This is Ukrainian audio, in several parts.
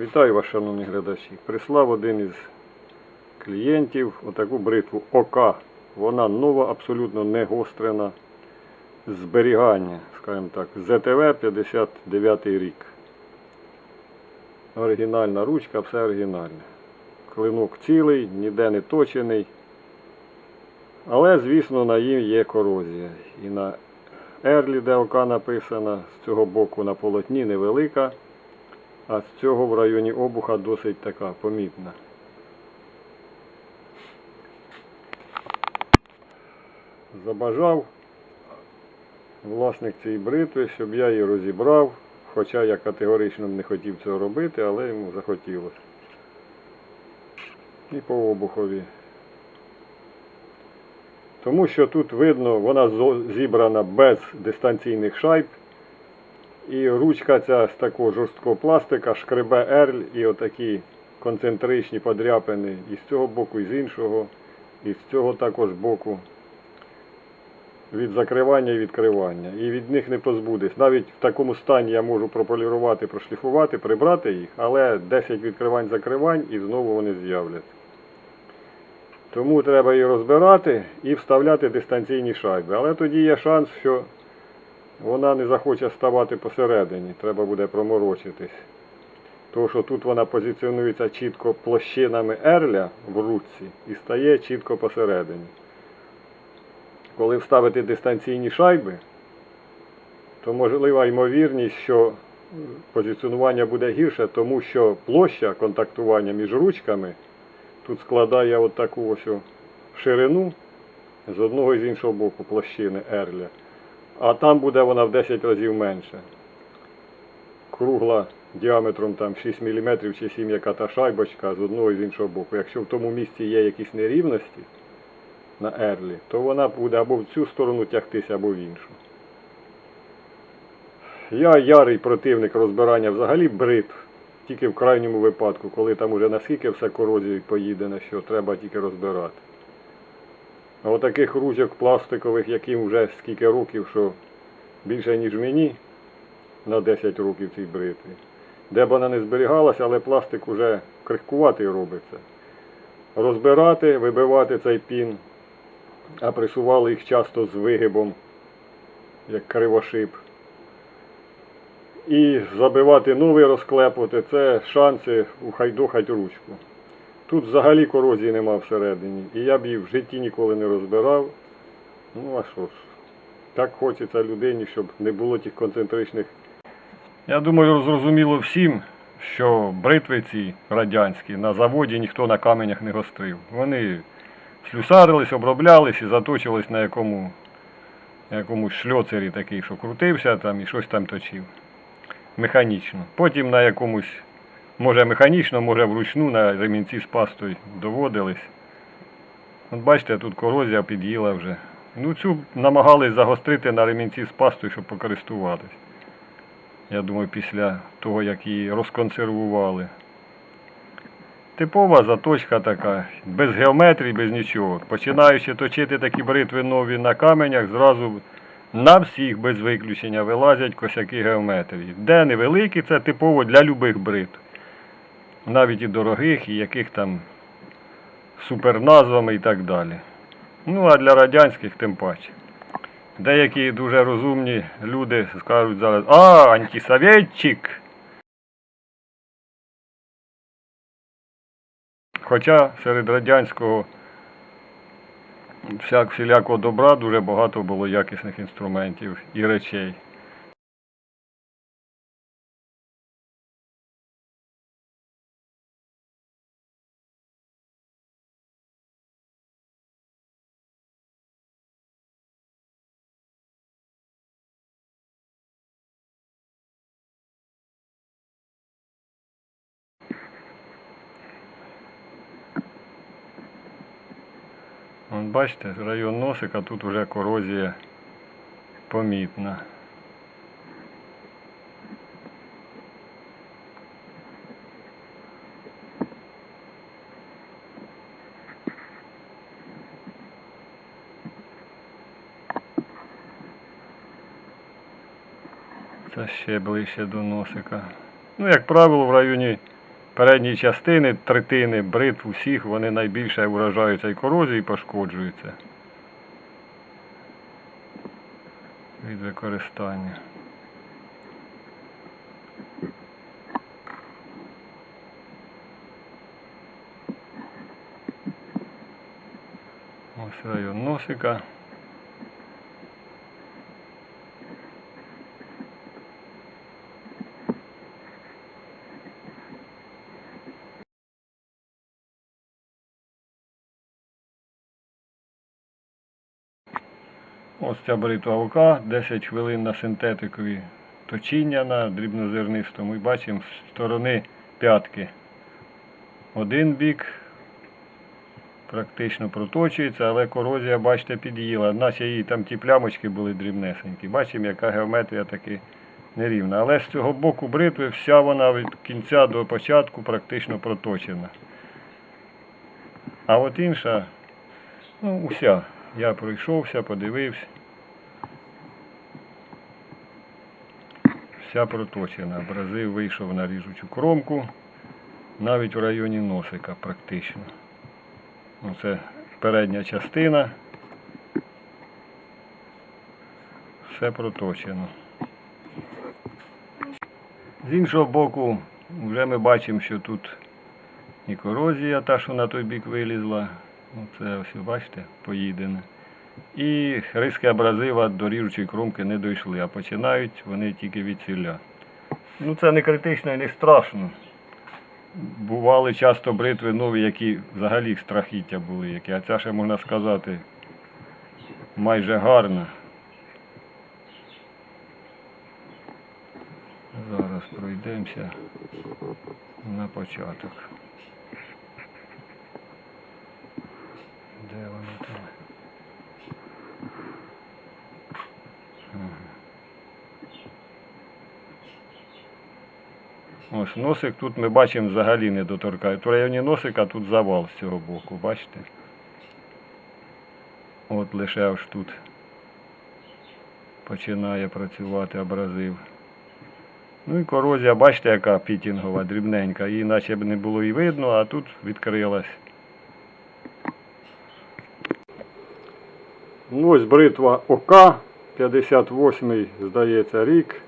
Вітаю вас, шановні глядачі. Прислав один із клієнтів отаку бритву ОК. Вона нова, абсолютно не гострена. Зберігання, скажімо так, ЗТВ 59 рік. Оригінальна ручка, все оригінальне. Клинок цілий, ніде не точений. Але, звісно, на їм є корозія. І на ерлі, де ОК написана, з цього боку на полотні невелика. А з цього в районі обуха досить така помітна. Забажав власник цієї бритви, щоб я її розібрав, хоча я категорично не хотів цього робити, але йому захотілося. І по обухові. Тому що тут видно, вона зібрана без дистанційних шайб. І ручка ця з такого жорсткого пластика шкребе ерль і отакі концентричні подряпини і з цього боку, і з іншого, і з цього також боку. Від закривання і відкривання. І від них не позбудеш. Навіть в такому стані я можу прополірувати, прошліфувати, прибрати їх, але 10 відкривань закривань і знову вони з'являться. Тому треба її розбирати і вставляти дистанційні шайби. Але тоді є шанс, що вона не захоче ставати посередині, треба буде проморочитись. Тому що тут вона позиціонується чітко площинами ерля в ручці і стає чітко посередині. Коли вставити дистанційні шайби, то можлива ймовірність, що позиціонування буде гірше, тому що площа контактування між ручками тут складає от таку ось ширину з одного і з іншого боку площини ерля а там буде вона в 10 разів менше. Кругла діаметром там 6 мм чи 7 яка та шайбочка з одного і з іншого боку. Якщо в тому місці є якісь нерівності на ерлі, то вона буде або в цю сторону тягтися, або в іншу. Я ярий противник розбирання взагалі бритв, тільки в крайньому випадку, коли там уже наскільки все корозією поїдено, що треба тільки розбирати. Отаких ручок пластикових, яким вже скільки років, що більше, ніж мені на 10 років цій бритві. Де б вона не зберігалася, але пластик вже крихкуватий робиться. Розбирати, вибивати цей пін, а присували їх часто з вигибом, як кривошип. І забивати новий розклепувати це шанси ухайдохать ручку. Тут взагалі корозії нема всередині. І я б її в житті ніколи не розбирав. Ну а що ж, так хочеться людині, щоб не було тих концентричних. Я думаю, зрозуміло всім, що бритви ці радянські на заводі ніхто на каменях не гострив. Вони слюсарились, оброблялись і заточились на якому, якомусь шльоцері такий, що крутився там і щось там точив. Механічно. Потім на якомусь Може механічно, може вручну на ремінці з пастою доводились. От бачите, тут корозія під'їла вже. Ну цю намагались загострити на ремінці з пастою, щоб покористуватись. Я думаю, після того, як її розконсервували. Типова заточка така, без геометрії, без нічого. Починаючи точити такі бритви нові на каменях, зразу на всіх без виключення вилазять косяки геометрії. Де невеликі, це типово для любих бритв навіть і дорогих, і яких там суперназвами і так далі. Ну, а для радянських тим паче. Деякі дуже розумні люди скажуть зараз, а, антисоветчик. Хоча серед радянського всяк, всілякого добра дуже багато було якісних інструментів і речей. Вон, бачите, район носика тут вже корозія помітна. Це ще ближче до носика. Ну, як правило, в районі передні частини, третини, бритв усіх, вони найбільше вражаються і корозією, і пошкоджуються. Від використання. Ось район носика. Ось ця бритва ока, 10 хвилин на синтетикові точіння на дрібнозернистому. І бачимо з сторони п'ятки. Один бік практично проточується, але корозія, бачите, під'їла. Наче її там ті плямочки були дрібнесенькі. Бачимо, яка геометрія таки нерівна. Але з цього боку бритви вся вона від кінця до початку практично проточена. А от інша, ну, уся. Я пройшовся, подивився. Вся проточена. Абразив вийшов на ріжучу кромку, навіть в районі носика практично. Оце передня частина. Все проточено. З іншого боку, вже ми бачимо, що тут і корозія, та, що на той бік вилізла. Оце ось, бачите, поїдене. І риски абразива до ріжучої кромки не дійшли, а починають вони тільки від ціля. Ну це не критично і не страшно. Бували часто бритви нові, які взагалі страхіття були, які, а ця ще можна сказати майже гарна. Зараз пройдемося на початок. Де воно там? Ось носик тут ми бачимо взагалі не доторкає. В районі носика тут завал з цього боку, бачите? От лише аж тут починає працювати абразив. Ну і корозія, бачите, яка пітінгова, дрібненька. Її наче б не було і видно, а тут відкрилась. Ну, ось бритва ОК, 58-й, здається, рік.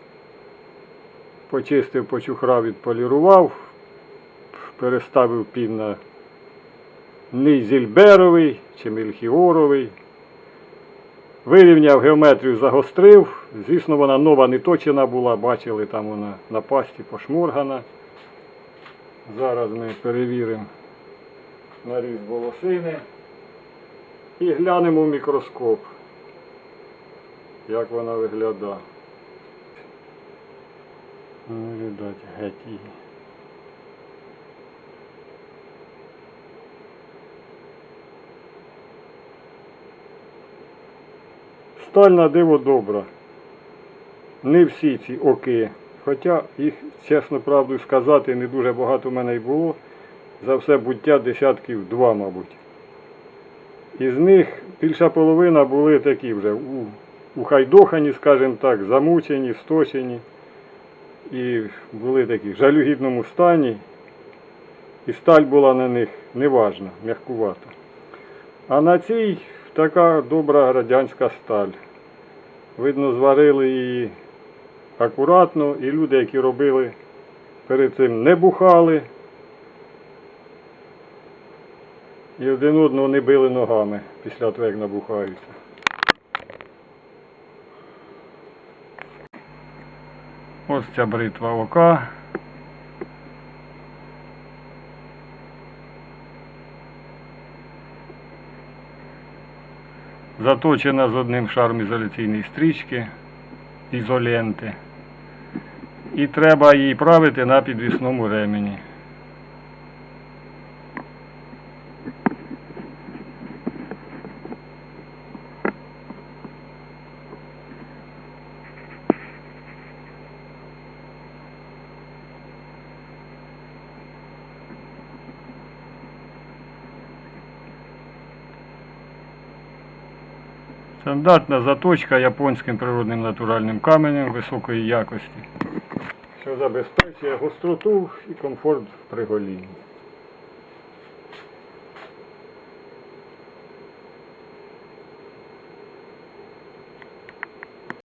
Почистив, почухрав, відполірував, переставив пін на низільберовий чи мельхіоровий. Вирівняв геометрію, загострив. Звісно, вона нова не точена була, бачили, там вона на пасті пошморгана. Зараз ми перевіримо наріз волосини. І глянемо в мікроскоп, як вона виглядає. Ну, видать, геть її. Сталь на диво добра. Не всі ці оки. Хоча їх, чесно правду сказати, не дуже багато в мене й було. За все буття десятків два, мабуть. Із них більша половина були такі вже у, ухайдохані, скажімо так, замучені, сточені. І були такі в жалюгідному стані. І сталь була на них неважна, м'якувата. А на цій така добра радянська сталь. Видно, зварили її акуратно, і люди, які робили перед цим, не бухали. І один одного не били ногами після того, як набухаються. Ось ця бритва ока. Заточена з одним шаром ізоляційної стрічки, ізоленти. І треба її правити на підвісному ремені. Стандартна заточка японським природним натуральним каменем високої якості. що забезпечує гостроту і комфорт при голінні.